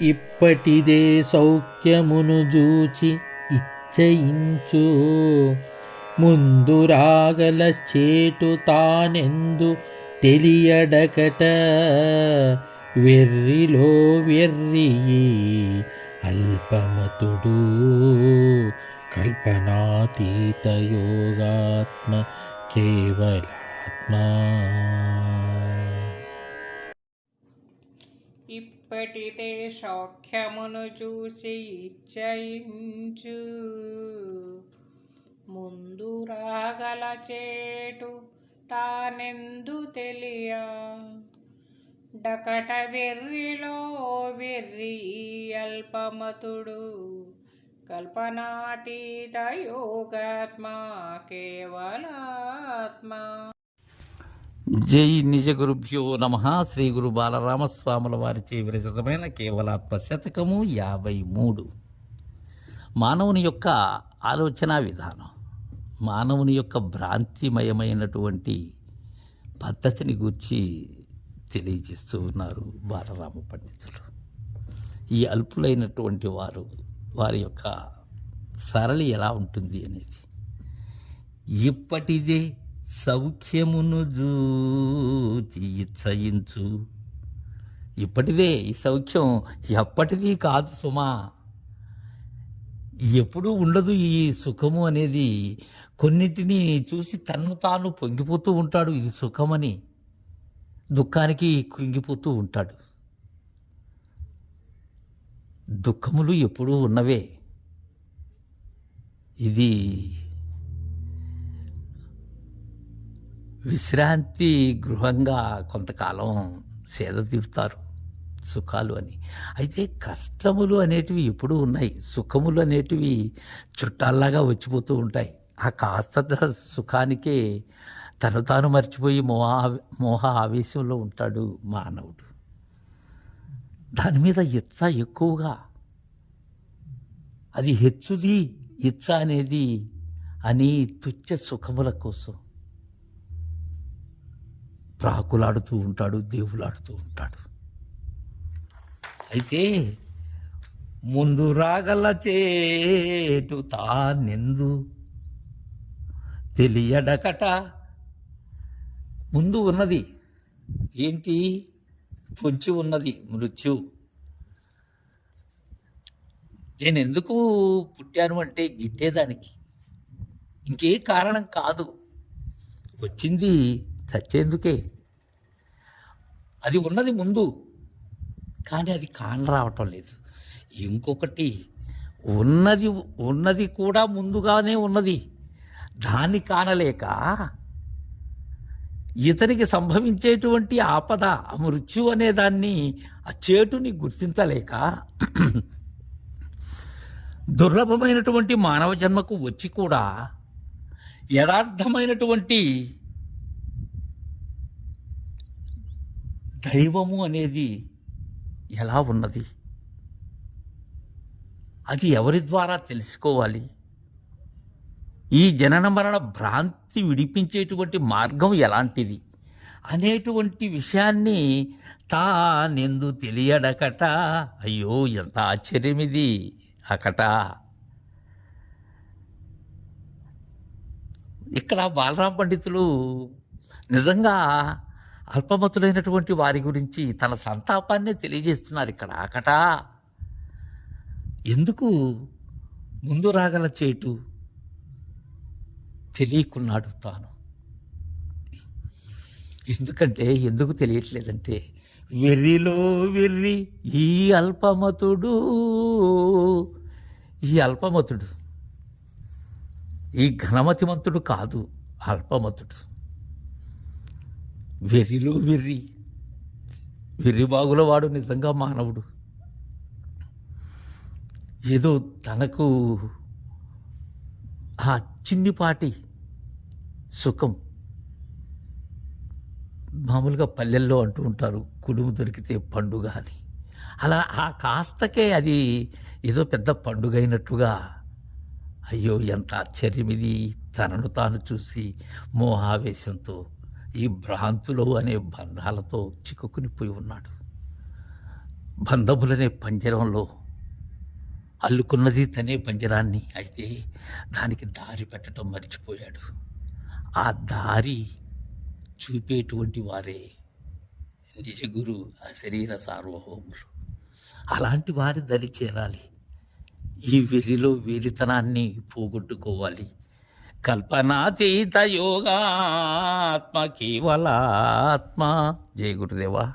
ఇప్పటిదే సౌఖ్యమును జూచి ఇచ్చయించు. ముందు రాగల చేటు తానెందు తెలియడకట. వెర్రిలో వెర్రి అల్పమతుడు. కల్పనాతీత యోగాత్మ కేవలాత్మా. ఇప్పటితే సౌఖ్యమును చూసి ఇచ్చయించు. ముందు రాగల చేటు తానెందు తెలియ? డకట వెర్రిలో వెర్రి అల్పమతుడు కల్పనాతీత యోగాత్మ కేవలాత్మ. జై నిజ గురుభ్యో నమ. శ్రీ గురు బాలరామస్వాముల వారిచే విరచితమైన కేవలాత్మ శతకము యాభై మూడు. మానవుని యొక్క ఆలోచన విధానం మానవుని యొక్క భ్రాంతిమయమైనటువంటి పద్ధతిని గూర్చి తెలియజేస్తూ ఉన్నారు బాలరామ పండితులు. ఈ అల్పులైనటువంటి వారు వారి యొక్క సరళి ఎలా ఉంటుంది అనేది. ఇప్పటిదే సౌఖ్యమును జూచి ఇచ్చయించు. ఇప్పటిదే ఈ సౌఖ్యం ఎప్పటిది కాదు సుమా. ఎప్పుడూ ఉండదు ఈ సుఖము అనేది. కొన్నిటిని చూసి తను తాను పొంగిపోతూ ఉంటాడు ఇది సుఖమని. దుఃఖానికి కృంగిపోతూ ఉంటాడు. దుఃఖములు ఎప్పుడూ ఉన్నవే. ఇది విశ్రాంతి గృహంగా కొంతకాలం సేద తీరుతారు. సుఖాలు అని. అయితే కష్టములు అనేటివి ఎప్పుడూ ఉన్నాయి. సుఖములు అనేటివి చుట్టాల్లాగా వచ్చిపోతూ ఉంటాయి. ఆ కాస్త సుఖానికే తను తాను మర్చిపోయి మోహ మోహ ఆవేశంలో ఉంటాడు మానవుడు. దాని మీద ఇచ్చ ఎక్కువగా. అది హెచ్చుది ఇచ్చ అనేది అని తుచ్చ సుఖముల కోసం. ప్రాకులాడుతూ ఉంటాడు దేవులాడుతూ ఉంటాడు. అయితే ముందు రాగల చేటు తానెందు? తెలియడకట. ముందు ఉన్నది ఏంటి? పొంచి ఉన్నది మృత్యు. నేను ఎందుకు పుట్టాను అంటే గిట్టేదానికి. ఇంకే కారణం కాదు. వచ్చింది చచ్చేందుకే. అది ఉన్నది ముందు కానీ అది కాన రావటం లేదు. ఇంకొకటి ఉన్నది ఉన్నది కూడా ముందుగానే ఉన్నది. దాన్ని కానలేక ఇతనికి సంభవించేటువంటి ఆపద ఆ మృత్యు అనే దాన్ని ఆ చేటుని గుర్తించలేక దుర్లభమైనటువంటి మానవ జన్మకు వచ్చి కూడా యథార్థమైనటువంటి దైవము అనేది ఎలా ఉన్నది? అది ఎవరి ద్వారా తెలుసుకోవాలి? ఈ జనన మరణ భ్రాంతి విడిపించేటువంటి మార్గం ఎలాంటిది? అనేటువంటి విషయాన్ని తానెందు తెలియడకట? అయ్యో ఎంత ఆశ్చర్యం ఇది అకట. ఇక్కడ బాలరామ పండితులు నిజంగా అల్పమతులైనటువంటి వారి గురించి తన సంతాపాన్నే తెలియజేస్తున్నారు ఇక్కడ అకట ఎందుకు ముందు రాగల చేటు తెలియకున్నాడు తాను? ఎందుకంటే ఎందుకు తెలియట్లేదంటే వెర్రిలో వెర్రి ఈ అల్పమతుడు ఈ అల్పమతుడు ఈ ఘనమతిమంతుడు కాదు అల్పమతుడు. వెర్రిలో వెర్రి. వెర్రిబాగుల వాడు నిజంగా మానవుడు. ఏదో తనకు ఆ చిన్నిపాటి సుఖం మామూలుగా పల్లెల్లో అంటూ ఉంటారు కుడుము దొరికితే పండుగ అని. అలా ఆ కాస్తకే అది ఏదో పెద్ద పండుగ అయినట్టుగా అయ్యో ఎంత ఆశ్చర్యం ఇది తనను తాను చూసి మోహావేశంతో ఈ భ్రాంతులు అనే బంధాలతో చిక్కుకునిపోయి ఉన్నాడు. బంధములనే పంజరంలో అల్లుకున్నది తనే పంజరాన్ని అయితే దానికి దారి పెట్టడం మర్చిపోయాడు. ఆ దారి చూపేటువంటి వారే నిజగురు ఆ శరీర సార్వభౌములు. అలాంటి వారి దరి చేరాలి. ఈ వెలిలో వేలితనాన్ని పోగొట్టుకోవాలి. కల్పనాతీత యోగాత్మ కేవలాత్మ. జయ గురుదేవా.